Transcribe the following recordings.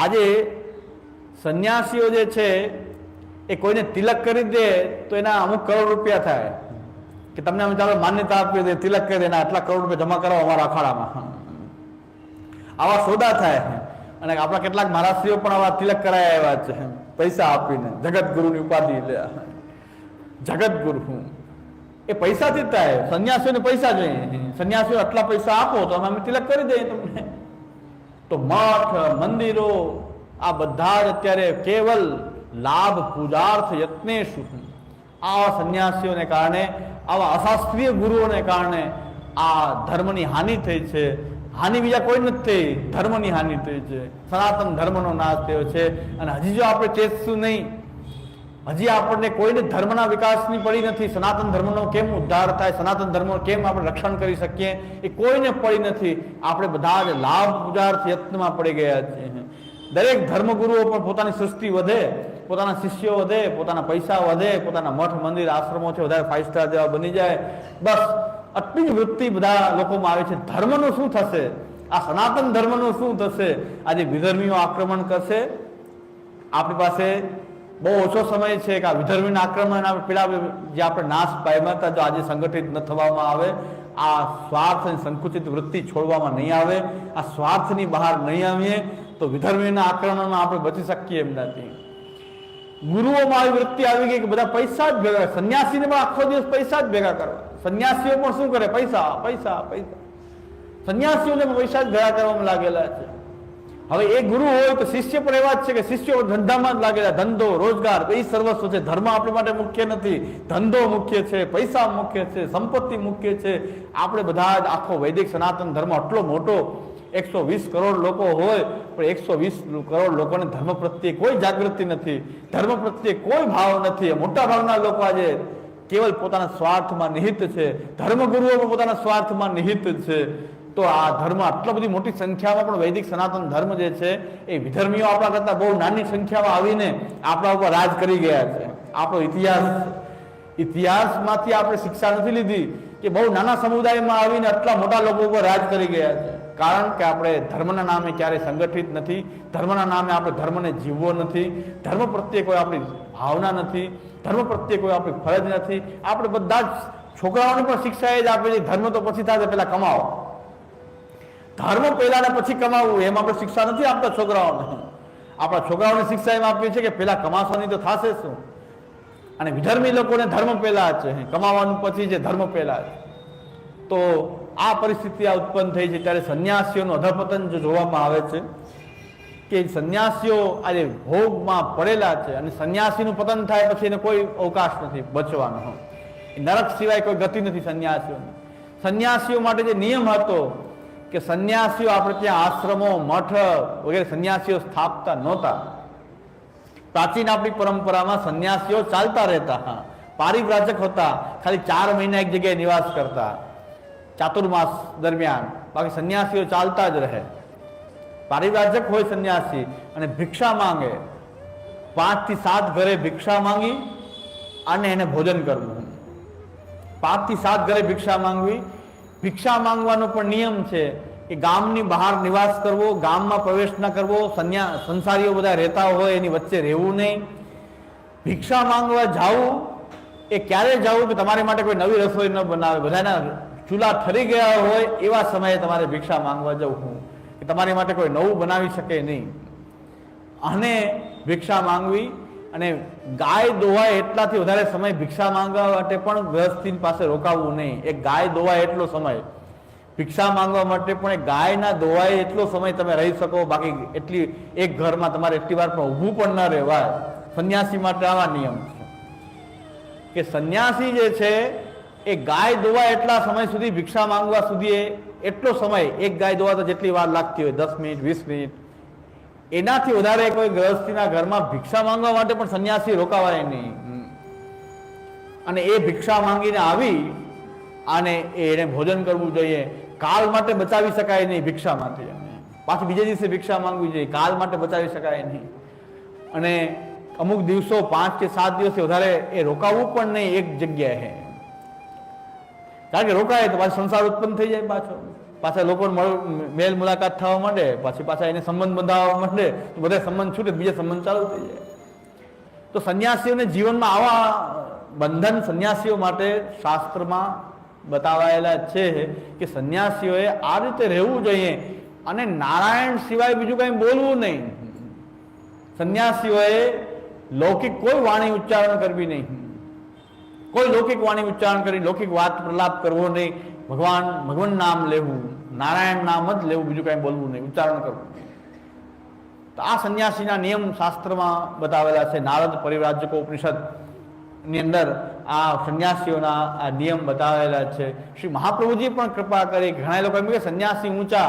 આજે સંન્યાસીઓ જે છે, એ કોઈને તિલક કરી દે તો એના અમુક કરોડ રૂપિયા થાય. કે તમને અમે ચાલો માન્યતા આપીએ દે તિલક કરી દે એના આટલા કરોડ રૂપિયા જમા કરાવો અમારા અખાડામાં. આવા સોદા થાય. અને આપણા કેટલાક મહારાષ્ટ્રીઓ પણ આવા તિલક કરાયા એવા છે. પૈસા આપીને જગતગુરુની ઉપાધિ લે. જગતગુરુ એ પૈસાથી જ થાય. સંન્યાસીઓને પૈસા જોઈએ. સંન્યાસીઓ આટલા પૈસા આપો તો અમે તિલક કરી દઈએ તમને. તો મઠ, મંદિરો, આ બધા જ અત્યારે કેવલ લાભ, પૂજાર્થ, યત્નેશુ આવા સંન્યાસીઓને કારણે, આવા અશાસ્ત્રીય ગુરુઓને કારણે આ ધર્મની હાનિ થઈ છે. હાનિ બીજા કોઈ નથી થઈ ધર્મની હાનિ થઈ છે. સનાતન ધર્મનો નાશ થયો છે. અને હજી જો આપણે ચેતશું નહીં હજી આપણને કોઈને ધર્મના વિકાસની પડી નથી, સનાતન ધર્મનો કેમ ઉદ્ધાર થાય, સનાતન ધર્મનો કેમ આપણે રક્ષણ કરી શકીએ, એ કોઈને પડી નથી. આપણે બધા જ લાભ પૂજાર્થ યત્નમાં પડી ગયા છીએ. દરેક ધર્મગુરુઓ પણ પોતાની સૃષ્ટિ વધે, પોતાના શિષ્યો વધે, પોતાના પૈસા વધે, પોતાના મઠ, મંદિર, આશ્રમો છે વધારે ફાઇવ સ્ટાર જેવા બની જાય. બસ, આટલી જ વૃત્તિ બધા લોકોમાં આવે છે. ધર્મનું શું થશે? આ સનાતન ધર્મનું શું થશે? આજે વિધર્મીઓ આક્રમણ કરશે. આપણી પાસે બહુ ઓછો સમય છે કે આ વિધર્મીના આક્રમણ પેલા જે આપણે નાશ પામ્યા હતા, જો આજે સંગઠિત ન થવામાં આવે, આ સ્વાર્થ અને સંકુચિત વૃત્તિ છોડવામાં નહીં આવે, આ સ્વાર્થની બહાર નહીં આવીએ, તો વિધર્મીના આક્રમણમાં આપણે બચી શકીએ એમ નથી ગુરુઓમાં આવી વૃત્તિ આવી ગઈ કે બધા પૈસા જ ભેગા સંન્યાસીને પણ આખો દિવસ પૈસા જ ભેગા કરવા. સંન્યાસીઓ પણ શું કરે? પૈસા પૈસા પૈસા. સંન્યાસીઓને પૈસા જ ભેગા કરવામાં લાગેલા છે. હવે એ ગુરુ હોય તો શિષ્ય પણ એવા જ છે કે શિષ્યો ધંધામાં જ લાગેલા, ધંધો, રોજગાર એ સર્વસ્વ છે. ધર્મ આપણા માટે મુખ્ય નથી. ધંધો મુખ્ય છે, પૈસા મુખ્ય છે, સંપત્તિ મુખ્ય છે. આપણે બધા જ આખો વૈદિક સનાતન ધર્મ આટલો મોટો, એકસો વીસ કરોડ લોકો હોય, પણ એકસો વીસ કરોડ લોકોને ધર્મ પ્રત્યે કોઈ જાગૃતિ નથી. ધર્મ પ્રત્યે કોઈ ભાવ નથી. મોટા ભાગના લોકો આજે કેવલ પોતાના સ્વાર્થમાં નિહિત છે. ધર્મગુરુઓ પણ પોતાના સ્વાર્થમાં નિહિત છે. તો આ ધર્મ આટલા બધી મોટી સંખ્યામાં પણ વૈદિક સનાતન ધર્મ જે છે, એ વિધર્મીઓ આપણા કરતા બહુ નાની સંખ્યામાં આવીને આપણા ઉપર રાજ કરી ગયા છે. આપણો ઇતિહાસ ઇતિહાસમાંથી આપણે શિક્ષા નથી લીધી કે બહુ નાના સમુદાયમાં આવીને આટલા મોટા લોકો ઉપર રાજ કરી ગયા છે. કારણ કે આપણે ધર્મના નામે ક્યારેય સંગઠિત નથી, ધર્મના નામે આપણે ધર્મને જીવવો નથી, ધર્મ પ્રત્યે કોઈ આપણી ભાવના નથી, ધર્મ પ્રત્યે કોઈ આપણી ફરજ નથી. આપણે બધા જ છોકરાઓને પણ શિક્ષા એ જ આપે છે, ધર્મ તો પછી થાય પેલા કમાવો. ધર્મ પહેલા ને પછી કમાવવું એમ આપણે શિક્ષા નથી આપતા છોકરાઓને. આપણા છોકરાઓને શિક્ષા એમ આપીએ છીએ કે પેલા કમાશોની તો થશે શું? અને વિધર્મી લોકોને ધર્મ પહેલા છે. કમાવાનું પછી છે ધર્મ પહેલા છે તો આ પરિસ્થિતિ આ ઉત્પન્ન થઈ છે. ત્યારે સંન્યાસીઓનું અધપતન જો જોવામાં આવે છે કે સંન્યાસીઓ આજે ભોગમાં પડેલા છે અને સંન્યાસીનું પતન થાય પછી એને કોઈ અવકાશ નથી, બચવાનો. નરક સિવાય કોઈ ગતિ નથી સંન્યાસીઓની. સંન્યાસીઓ માટે જે નિયમ હતો કે સંન્યાસીઓ આપણે ત્યાં આશ્રમો, મઠ વગેરે સંન્યાસીઓ સ્થાપતા નહોતા. પ્રાચીન આપણી પરંપરામાં સંન્યાસીઓ ચાલતા રહેતા પારિવ્રાજક હતા, ખાલી ચાર મહિના એક જગ્યાએ નિવાસ કરતા. ચાતુર્માસ દરમિયાન, બાકી સંન્યાસીઓ ચાલતા જ રહે. પારિવ્રાજક હોય સંન્યાસી અને ભિક્ષા માંગે. પાંચથી સાત ઘરે ભિક્ષા માંગી અને એને ભોજન કરવું. પાંચથી સાત ઘરે ભિક્ષા માંગવી ભિક્ષા માંગવાનો પણ નિયમ છે કે ગામની બહાર નિવાસ કરવો, ગામમાં પ્રવેશ ન કરવો, સંન્યા, સંસારીઓ બધા રહેતા હોય એની વચ્ચે રહેવું નહીં. ભિક્ષા માંગવા જાવું એ ક્યારે જાવું કે તમારી માટે કોઈ નવી રસોઈ ન બનાવે? બધાના ચૂલા ઠરી ગયા હોય એવા સમયે તમારે ભિક્ષા માંગવા જવું. કે તમારી માટે કોઈ નવું બનાવી શકે નહીં. અને ભિક્ષા માંગવી અને ગાય દોવાય એટલાથી વધારે સમય ભિક્ષા માંગવા માટે પણ ગ્રહસ્થિન પાસે રોકાવવું નહીં. એ ગાય દોવાય એટલો સમય. ભિક્ષા માંગવા માટે પણ એ ગાયના દોવાય એટલો સમય તમે રહી શકો. બાકી એટલી એક ઘરમાં તમારે એટલી વાર પણ ઊભું પણ ન રહેવાય. સંન્યાસી માટે આવા નિયમ છે. કે સંન્યાસી જે છે, એ ગાય દોવાય એટલા સમય સુધી ભિક્ષા માંગવા સુધી એટલો સમય, એક ગાય દોવા તો જેટલી વાર લાગતી હોય, દસ મિનિટ, વીસ મિનિટ એનાથી વધારે કોઈ ગ્રહસ્થીના ઘરમાં ભિક્ષા માંગવા માટે પણ સંન્યાસી રોકાવાય નહીં. અને એ ભિક્ષા માંગીને આવી અને એને ભોજન કરવું જોઈએ. કાલ માટે બચાવી શકાય નહીં ભિક્ષા માટે પાછી બીજે દિવસે ભિક્ષા માંગવી જોઈએ. કાલ માટે બચાવી શકાય નહીં. અને અમુક દિવસો પાંચ કે સાત દિવસથી વધારે એ રોકાવું પણ નહીં. એક જગ્યાએ. કારણ કે રોકાય તો પાછો સંસાર ઉત્પન્ન થઈ જાય પાછો. પાછા લોકો મેલ મુલાકાત થવા માંડે, પછી પાછા એને સંબંધ બંધાવવા માંડે, તો બધા સંબંધ છૂટે, બીજા સંબંધ ચાલુ થઈ જાય. તો સંન્યાસીઓને જીવનમાં આવા બંધન સંન્યાસીઓ માટે શાસ્ત્રમાં બતાવાયેલા છે કે સંન્યાસીઓએ આ રીતે રહેવું જોઈએ અને નારાયણ સિવાય બીજું કંઈ બોલવું નહીં. સંન્યાસીઓએ લૌકિક કોઈ વાણી ઉચ્ચારણ કરવી નહીં. કોઈ લૌકિક વાણી ઉચ્ચારણ કરી, લૌકિક વાત પ્રલાપ કરવો નહીં. ભગવાન ભગવાન નામ લેવું. નારાયણ નામ જ લેવું, બીજું કાંઈ બોલવું નહીં, ઉચ્ચારણ કરવું તો આ સંન્યાસીના નિયમ શાસ્ત્રમાં બતાવેલા છે. નારદ પરિવ્રાજકો ઉપનિષદની અંદર આ સંન્યાસીઓના આ નિયમ બતાવેલા છે. શ્રી મહાપ્રભુજી પણ કૃપા કરી ઘણા લોકો એમ કે સંન્યાસી ઊંચા,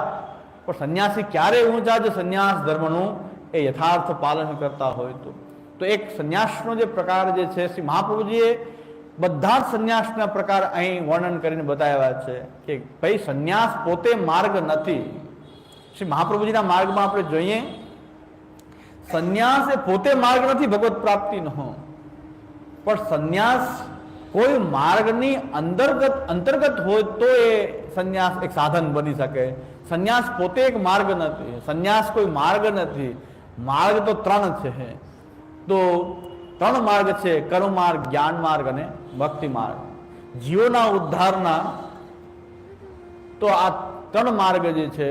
પણ સંન્યાસી ક્યારે ઊંચા? જો સંન્યાસ ધર્મનું એ યથાર્થ પાલન કરતા હોય તો. તો એક સંન્યાસનો જે પ્રકાર જે છે, શ્રી મહાપ્રભુજીએ બધા જ સંન્યાસના પ્રકાર અહીં વર્ણન કરીને બતાવ્યા છે કે ભાઈ સંન્યાસ પોતે માર્ગ નથી. શ્રી મહાપ્રભુજીના માર્ગમાં આપણે જોઈએ, સંન્યાસ એ પોતે માર્ગ નથી, ભગવત પ્રાપ્તિનો. પણ સંન્યાસ કોઈ માર્ગની અંતર્ગત અંતર્ગત હોય તો એ સંન્યાસ એક સાધન બની શકે. સંન્યાસ પોતે એક માર્ગ નથી. સંન્યાસ કોઈ માર્ગ નથી. માર્ગ તો ત્રણ છે. તો ત્રણ માર્ગ છે, કર્મ માર્ગ, જ્ઞાન માર્ગ અને ભક્તિ માર્ગ જીવોના ઉદ્ધારના તો આ ત્રણ માર્ગ જે છે,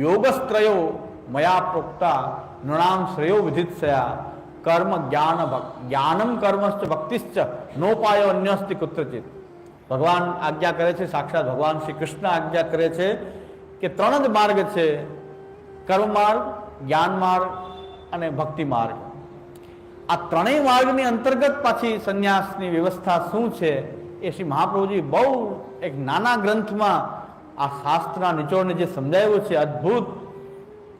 યોગસ્ત્રયો મયા પ્રોક્તા નૃણામ શ્રેયો વિધિત્સયા કર્મ જ્ઞાન જ્ઞાનમ કર્મશ્ચ ભક્તિશ્ચ, નોપાયો અન્યસ્તિ કુત્રચિત. ભગવાન આજ્ઞા કરે છે, સાક્ષાત ભગવાન શ્રી કૃષ્ણ આજ્ઞા કરે છે કે ત્રણ જ માર્ગ છે, કર્મ માર્ગ, જ્ઞાન માર્ગ અને ભક્તિ માર્ગ. આ ત્રણેય માર્ગની અંતર્ગત પાછી સંન્યાસની વ્યવસ્થા શું છે એ શ્રી મહાપ્રભુજી બહુ એક નાના ગ્રંથમાં આ શાસ્ત્રના નિચોડને જે સમજાવ્યું છે, અદ્ભુત.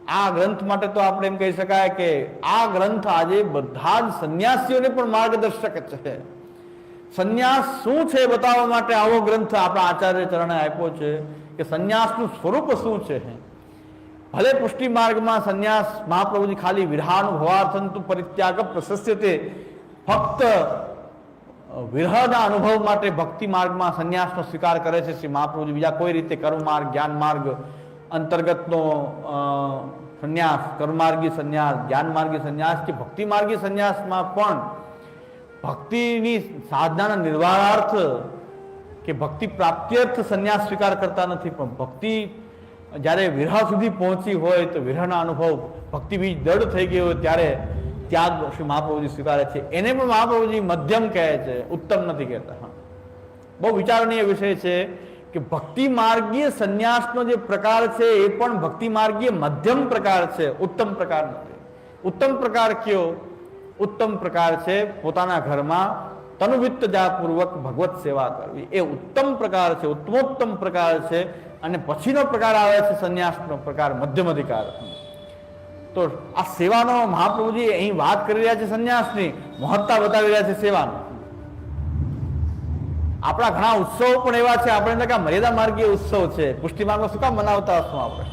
આ ગ્રંથ માટે તો આપણે એમ કહી શકાય કે આ ગ્રંથ આજે બધા જ સંન્યાસીઓને પણ માર્ગદર્શક છે. સંન્યાસ શું છે બતાવવા માટે આવો ગ્રંથ આપણા આચાર્ય ચરણે આપ્યો છે કે સંન્યાસનું સ્વરૂપ શું છે? ભલે પુષ્ટિ માર્ગમાં સંન્યાસ મહાપ્રભુજી ખાલી વિરહાનુભવાર્થંતુ પરિત્યાગ પ્રશસ્યતે ફક્ત વિરહના અનુભવ માટે ભક્તિ માર્ગમાં સંન્યાસનો સ્વીકાર કરે છે શ્રી મહાપ્રભુજી. બીજા કોઈ રીતે કર્મ માર્ગ, જ્ઞાન માર્ગ અંતર્ગતનો સંન્યાસ, કર્મમાર્ગી સંન્યાસ, જ્ઞાન માર્ગી સંન્યાસ કે ભક્તિ માર્ગી સંન્યાસમાં પણ ભક્તિની સાધનાના નિર્વાહાર્થ કે ભક્તિ પ્રાપ્ત્યર્થ સંન્યાસ સ્વીકાર કરતા નથી, પણ ભક્તિ જ્યારે વિરહ સુધી પહોંચી હોય તો વિરહના અનુભવ ભક્તિ બીજ દૃઢ થઈ ગયો હોય ત્યારે ત્યાગ શ્રી મહાપ્રભુજી સ્વીકારે છે. એને પણ મહાપ્રભુજી મધ્યમ કહે છે, ઉત્તમ નથી કહેતા. હા. બહુ વિચારણીય વિષય છે કે ભક્તિ માર્ગીય સંન્યાસનો જે પ્રકાર છે એ પણ ભક્તિ માર્ગીય મધ્યમ પ્રકાર છે, ઉત્તમ પ્રકાર નથી. ઉત્તમ પ્રકાર કયો? ઉત્તમ પ્રકાર છે પોતાના ઘરમાં તનુવિત્ત પૂર્વક ભગવત સેવા કરવી. એ ઉત્તમ પ્રકાર છે, ઉત્તમોત્તમ પ્રકાર છે અને પછીનો પ્રકાર આવે છે સંન્યાસનો પ્રકાર, મધ્યમ અધિકાર. તો આ સેવાનો મહાપ્રભુજી અહીં વાત કરી રહ્યા છે સંન્યાસની, મહત્તા બતાવી રહ્યા છે સેવાનો. આપણા ઘણા ઉત્સવો પણ એવા છે, આપણે કે મર્યાદા માર્ગીય ઉત્સવ છે. પુષ્ટિ માર્ગમાં શું કામ મનાવતા હશું આપણે?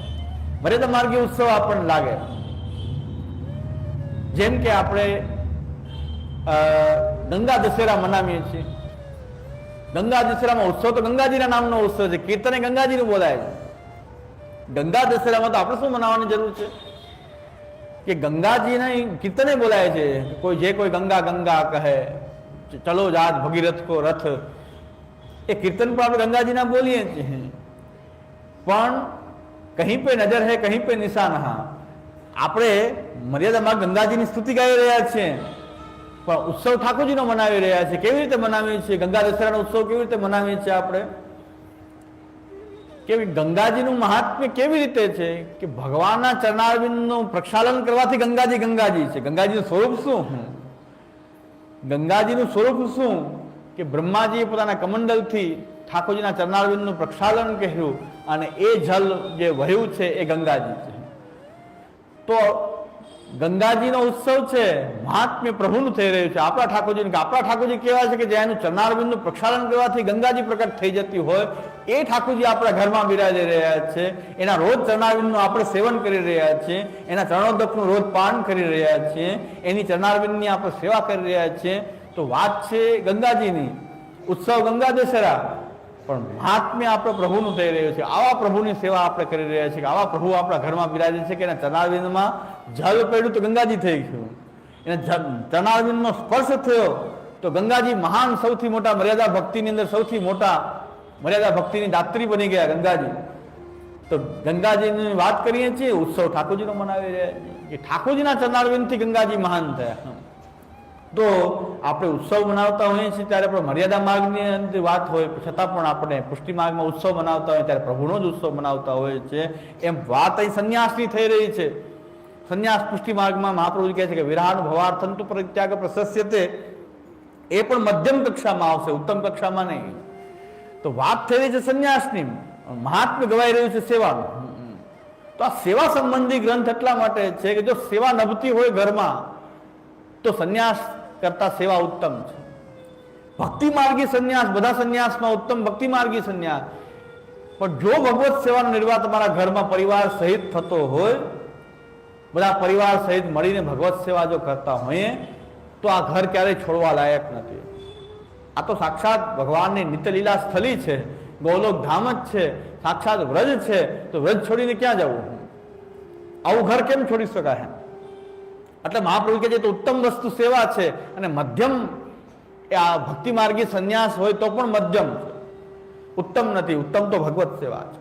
મર્યાદા માર્ગીય ઉત્સવ આપણને લાગે. જેમ કે આપણે ગંગા દશેરા મનાવીએ છીએ. ગંગા દશેરામાં ઉત્સવ તો ગંગાજીના નામનો ઉત્સવ છે કીર્તન એ ગંગાજીનું બોલાય છે ગંગા દશેરામાં તો આપણે શું મનાવવાની જરૂર છે કે ગંગાજીને કીર્તને બોલાય છે કોઈ જે કોઈ ગંગા ગંગા કહે ચલો જાત ભગીરથ કો રથ એ કીર્તન પણ આપણે ગંગાજીના બોલીએ છીએ પણ કહી પે નજર હે કહી પે નિશાન હા આપણે મર્યાદામાં ગંગાજીની સ્તુતિ ગાઈ રહ્યા છીએ પણ ઉત્સવ ઠાકોરજીનો મનાવી રહ્યા છે. કેવી રીતે મનાવીએ છીએ? ગંગા દશેરાનો ઉત્સવ કેવી રીતે મનાવીએ છીએ આપણે? કેવી ગંગાજીનું મહાત્મ્ય કેવી રીતે છે કે ભગવાનના ચરણારવિંદનું પ્રક્ષાલન કરવાથી ગંગાજી ગંગાજી છે. ગંગાજીનું સ્વરૂપ શું? ગંગાજીનું સ્વરૂપ શું? કે બ્રહ્માજીએ પોતાના કમંડલથી ઠાકોરજીના ચરણારવિંદનું પ્રક્ષાલન કર્યું અને એ જલ જે વહ્યું છે એ ગંગાજી છે. તો ગંગાજીનો ઉત્સવ છે, મહાત્મ્ય પ્રભુનું થઈ રહ્યું છે. આપણા ઠાકોરજી આપણા ઠાકોરજી કેવા છે કે જેનું ચરણારવિંદનું પ્રક્ષાલન કરવાથી ગંગાજી પ્રકટ થઈ જતી હોય, એ ઠાકોરજી આપણા ઘરમાં બિરાજી રહ્યા છે. એના રોજ ચરણારવિંદનું આપણે સેવન કરી રહ્યા છીએ એના ચરણોદકનું રોજ પાન કરી રહ્યા છીએ એની ચરણારવિંદની આપણે સેવા કરી રહ્યા છીએ તો વાત છે ગંગાજીની. ઉત્સવ ગંગા દશેરા. પણ મહાત્મ્ય આપણે પ્રભુનું થઈ રહ્યું છે. આવા પ્રભુની સેવા આપણે કરી રહ્યા છીએ આવા પ્રભુ આપણા ઘરમાં બિરાજે છે કે એના ચરણારવિંદમાં જલ પડ્યું તો ગંગાજી થઈ ગયું. એને ચરણારવિંદનો સ્પર્શ થયો તો ગંગાજી મહાન સૌથી મોટા મર્યાદા ભક્તિની અંદર સૌથી મોટા મર્યાદા ભક્તિની દાત્રી બની ગયા ગંગાજી. તો ગંગાજીની વાત કરીએ છીએ, ઉત્સવ ઠાકોરજીનો મનાવી રહ્યા છીએ કે ઠાકોરજીના ચરણારવિંદથી ગંગાજી મહાન થયા. તો આપણે ઉત્સવ મનાવતા હોઈએ છીએ ત્યારે પણ મર્યાદા માર્ગની અંદર વાત હોય, છતાં પણ આપણે પુષ્ટિ માર્ગમાં ઉત્સવ મનાવતા હોય ત્યારે પ્રભુનો જ ઉત્સવ મનાવતા હોય છે એમ વાત અહીં સંન્યાસની થઈ રહી છે. સંન્યાસ પુષ્ટિ માર્ગમાં મહાપ્રભુજી કહે છે કે વિરાટ તો પરિત્યાગ પ્રશસ્યતે. એ પણ મધ્યમ કક્ષામાં આવશે, ઉત્તમ કક્ષામાં નહીં. તો વાત થઈ રહી છે સંન્યાસની. મહાત્મ્ય ગવાઈ રહ્યું છે સેવાનું. તો આ સેવા સંબંધી ગ્રંથ એટલા માટે છે કે જો સેવા નભતી હોય ઘરમાં, તો સંન્યાસ કરતા સેવા ઉત્તમ છે. ભક્તિ માર્ગી સંન્યાસ, બધા સંન્યાસમાં ઉત્તમ ભક્તિ માર્ગી સંન્યાસ. પણ જો ભગવત સેવાનો નિર્વાહ તમારા ઘરમાં પરિવાર સહિત થતો હોય બધા પરિવાર સહિત મળીને ભગવત સેવા જો કરતા હોઈએ, તો આ ઘર ક્યારેય છોડવા લાયક નથી. આ તો સાક્ષાત ભગવાનની નિત્યલીલા સ્થલી છે, ગૌલોક ધામ જ છે, સાક્ષાત વ્રજ છે, તો વ્રજ છોડીને ક્યાં જવું આવું ઘર કેમ છોડી શકાય એટલે મહાપ્રભુ કે જે તો ઉત્તમ વસ્તુ સેવા છે અને મધ્યમ એ આ ભક્તિ માર્ગી સંન્યાસ હોય તો પણ મધ્યમ. છે ઉત્તમ નથી, ઉત્તમ તો ભગવત સેવા છે.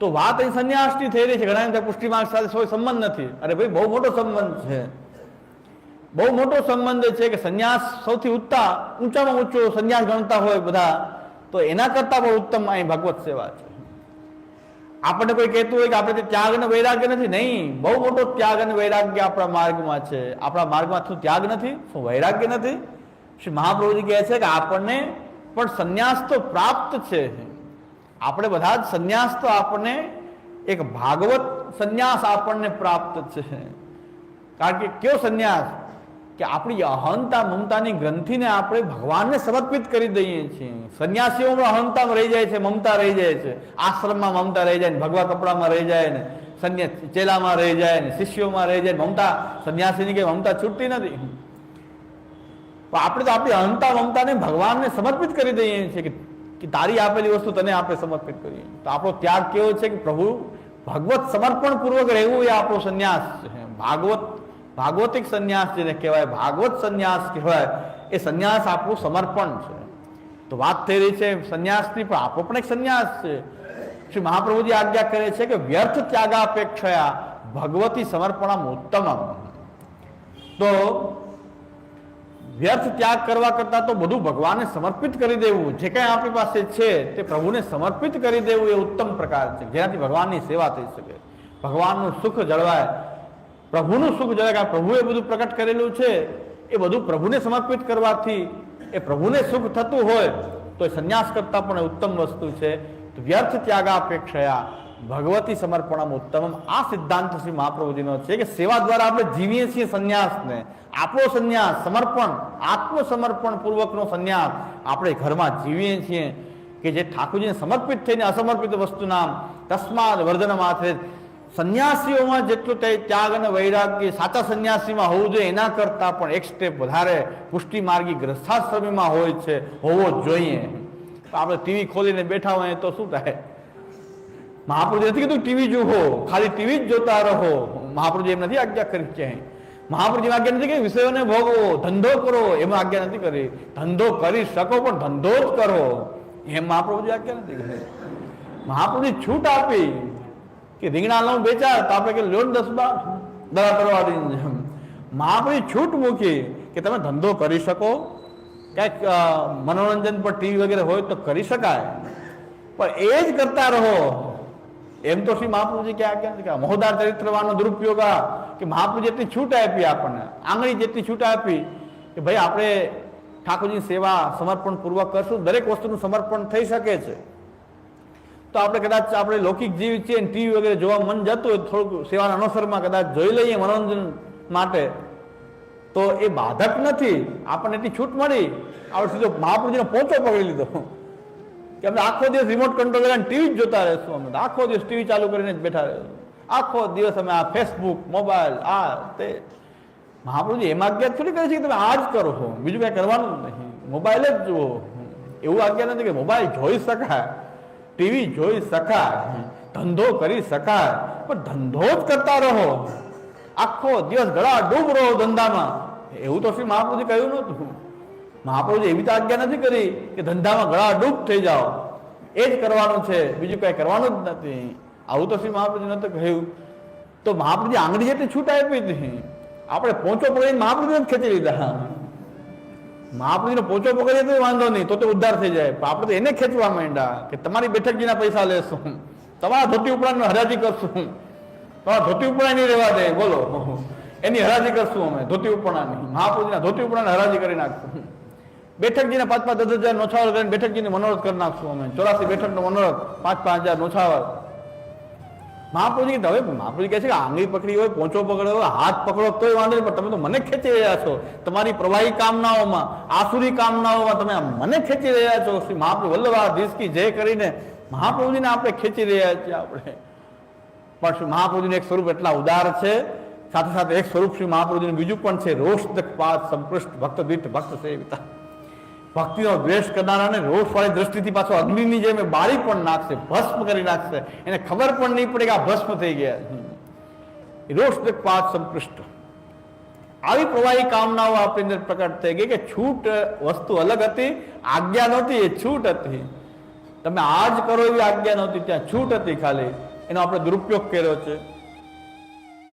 તો વાત અહીં સંન્યાસની થઈ રહી છે. ઘણા પુષ્ટિ માર્ગ સાથે કોઈ સંબંધ નથી. અરે ભાઈ, બહુ મોટો સંબંધ છે. બહુ મોટો સંબંધ છે કે સંન્યાસ સૌથી ઉત્તા, ઊંચામાં ઊંચો સંન્યાસ ગણતા હોય બધા, તો એના કરતા પણ ઉત્તમ અહીં ભગવત સેવા છે. આપણને કોઈ કહેતું હોય કે આપણે ત્યાગ અને વૈરાગ્ય નથી. નહીં, બહુ મોટો ત્યાગ અને વૈરાગ્ય આપણા માર્ગમાં છે. આપણા માર્ગમાં શું ત્યાગ નથી, શું વૈરાગ્ય નથી? શ્રી મહાપ્રભુજી કહે છે કે આપણને પણ સંન્યાસ તો પ્રાપ્ત છે. આપણે બધા જ સંન્યાસ તો આપણને, એક ભાગવત સંન્યાસ આપણને પ્રાપ્ત છે. કારણ કે કયો સંન્યાસ? કે આપણી અહંતા મમતાની ગ્રંથિને આપણે ભગવાનને સમર્પિત કરી દઈએ છીએ. સંન્યાસીઓમાં અહંતામાં રહી જાય છે, મમતા રહી જાય છે. આશ્રમમાં મમતા રહી જાય ને, ભગવા કપડામાં રહી જાય ને, સંન્યાસ ચેલામાં રહી જાય ને, શિષ્યોમાં રહી જાય મમતા, સંન્યાસીની કઈ મમતા છૂટતી નથી. પણ આપણે તો આપણી અહંતા મમતાને ભગવાનને સમર્પિત કરી દઈએ છીએ કે કે તારી આપેલી વસ્તુ તને આપણે સમર્પિત કરીએ. તો આપણો ત્યાગ કેવો છે કે પ્રભુ, ભગવત સમર્પણ પૂર્વક રહેવું એ આપણો સંન્યાસ છે. ભાગવત, ભાગવતિક સંન્યાસ જેને કહેવાય, ભાગવત સંન્યાસ કહેવાય, એ સંન્યાસ આપણું સમર્પણ છે. તો વાત થઈ રહી છે સંન્યાસની, પણ આપણો પણ એક સંન્યાસ છે. શ્રી મહાપ્રભુજી આજ્ઞા કરે છે કે વ્યર્થ ત્યાગાપેક્ષયા ભગવતી સમર્પણમ ઉત્તમમ. તો વ્યર્થ ત્યાગ કરવા કરતાં તો બધું ભગવાનને સમર્પિત કરી દેવું. જે કાંઈ આપણી પાસે છે તે પ્રભુને સમર્પિત કરી દેવું એ ઉત્તમ પ્રકાર છે. જેનાથી ભગવાનની સેવા થઈ શકે. ભગવાનનું સુખ જળવાય. પ્રભુનું સુખ જળવાય પ્રભુએ બધું પ્રકટ કરેલું છે. એ બધું પ્રભુને સમર્પિત કરવાથી એ પ્રભુને સુખ થતું હોય તો એ સંન્યાસ કરતાં પણ ઉત્તમ વસ્તુ છે. વ્યર્થ ત્યાગાપેક્ષયા ભગવતી સમર્પણમ ઉત્તમ આ સિદ્ધાંત શ્રી મહાપ્રભુજીનો છે કે સેવા દ્વારા આપણે જીવીએ છીએ સંન્યાસને. આપણો સંન્યાસ, સમર્પણ આત્મસમર્પણ પૂર્વકનો સંન્યાસ આપણે ઘરમાં જીવીએ છીએ કે જે ઠાકોરજીને સમર્પિત થઈને અસમર્પિત વસ્તુના તસ્માદ વર્ધન માથે સંન્યાસીઓમાં જેટલું તે ત્યાગ અને વૈરાગ્ય, સાચા સંન્યાસીમાં હોવું જોઈએ એના કરતાં પણ એક સ્ટેપ વધારે પુષ્ટિ માર્ગી ગ્રસ્થાશ્રમીમાં હોય છે, હોવો જોઈએ. આપણે ટીવી ખોલીને બેઠા હોઈએ તો શું થાય? મહાપ્રભુ નથી કીધું ટીવી જુઓ ખાલી ટીવી જ જોતા રહો મહાપ્રભુ એમ નથી આજ્ઞા કરી છે મહાપ્રભુજી આજ્ઞા નથી કે વિષયોને ભોગવો ધંધો કરો એમાં આજ્ઞા નથી કરી ધંધો કરી શકો પણ ધંધો જ કરો એમ મહાપ્રભુજી આજ્ઞા નથી કરી મહાપ્રભુજી છૂટ આપી કે રીંગણા લઉં બેચાર તો આપણે કે લોન દસ બાર દરા કરવાની મહાપ્રભુજી છૂટ મૂકી કે તમે ધંધો કરી શકો, ક્યાંક મનોરંજન પર ટીવી વગેરે હોય તો કરી શકાય. પણ એ જ કરતા રહો એમ તો શ્રી મહાપ્રભુજી કે કે મહોદાર ચરિત્રવાનો દુરુપયોગ આ કે મહાપ્રભુ જેટલી છૂટ આપી આપણને, આંગળી જેટલી છૂટ આપી કે ભાઈ આપણે ઠાકોરજીની સેવા સમર્પણ પૂર્વક કરશું, દરેક વસ્તુનું સમર્પણ થઈ શકે છે. તો આપણે કદાચ આપણે લૌકિક જીવ છીએ ટીવી વગેરે જોવા મન જતું હોય થોડુંક સેવાના અનુસરમાં કદાચ જોઈ લઈએ મનોરંજન માટે, તો એ બાધક નથી. આપણને એટલી છૂટ મળી. આપણે સીધો મહાપ્રભુજીનો પોચો પકડી લીધો. કે અમે આખો દિવસ રિમોટ કંટ્રોલ લગાવીને ટીવી જ જોતા રહેશું અમે. આખો દિવસ ટીવી ચાલુ કરીને જ બેઠા રહેશું. આખો દિવસ અમે આ ફેસબુક મોબાઈલ આ તે. મહાપ્રભુજી, એમાં આજ્ઞા થોડી કરે છે કે તમે આ જ કરો છો. બીજું કાંઈ કરવાનું નહીં. મોબાઈલ જ જુઓ. એવું આજ્ઞા નથી કે મોબાઈલ જોઈ શકાય ટીવી જોઈ શકાય, ધંધો કરી શકાય. પણ ધંધો જ કરતા રહો. આખો દિવસ ગળા ડૂબ રહો ધંધામાં. એવું તો શ્રી મહાપ્રભુજી કહ્યું નહોતું. મહાપ્રભુજી એવી તો આજ્ઞા નથી કરી કે ધંધામાં ગળા ડૂબ થઈ જાઓ. એ જ કરવાનું છે, બીજું કઈ કરવાનું જ નથી. આવું તો શ્રી મહાપ્રભુજી નતું કહ્યું. તો મહાપ્રભુજી આંગળી જેટલી છૂટ આપી નહીં આપણે પોંચો પકડીને મહાપ્રભુને જ ખેંચી લીધા. મહાપ્રભુનો પોચો પકડીએ તો વાંધો નહીં, તો તે ઉદ્ધાર થઈ જાય. પણ આપણે તો એને ખેંચવા માંડ્યા કે તમારી બેઠકજીના પૈસા લેશું. તમારા ધોતી ઉપરાંત હરાજી કરશું. તમારા ધોતી ઉપરા નહીં રહેવા દે, બોલો. એની હરાજી કરશું અમે, ધોતી ઉપરાની મહાપ્રભુજીના ધોતી ઉપરાને હરાજી કરી નાખશું. બેઠકજીને પાંચ પાંચ દસ હજાર નોછાવર કરીને બેઠકજીને મનોરથ કરી નાખશું અમે. ચોરાસી બેઠકનો મનોરથ, પાંચ પાંચ હજાર નોછાવર મહાપ્રભુજી કીધું, હવે મહાપ્રભુજી કહે છે કે આંગળી પકડી હોય, પોંચો પકડ્યો હોય, હાથ પકડો તોય વાંધો નહીં, પણ તમે તો મને ખેંચી રહ્યા છો. તમારી પ્રવાહી કામનાઓમાં, આસુરી કામનાઓમાં તમે મને ખેંચી રહ્યા છો. શ્રી મહાપ્રભુ વલ્લભા ધીસકી જય કરીને મહાપ્રભુજીને આપણે ખેંચી રહ્યા છીએ આપણે. પણ શ્રી મહાપ્રભુજીનું એક સ્વરૂપ એટલા ઉદાર છે. સાથે સાથે એક સ્વરૂપ શ્રી મહાપ્રભુજીનું બીજું પણ છે, રોષ પાદ સંપૃષ્ટ ભક્ત દીઠ ભક્ત સેવિતા. ભક્તિનો દ્વેષ કરનારાને રોષવાળી દ્રષ્ટિથી પાછો અગ્નિની જેમ બારી પણ નાખશે, ભસ્મ કરી નાખશે. એને ખબર પણ નહીં પડે કે આ ભસ્મ થઈ ગયા. રોષ પાદ સંપૃષ્ટ. આવી પ્રવાહી કામનાઓ આપણી અંદર પ્રકટ થઈ ગઈ કે છૂટ વસ્તુ અલગ હતી, આજ્ઞા નહોતી, એ છૂટ હતી. તમે આજ કરો એવી આજ્ઞા નહોતી, ત્યાં છૂટ હતી ખાલી. એનો આપણે દુરુપયોગ કર્યો છે.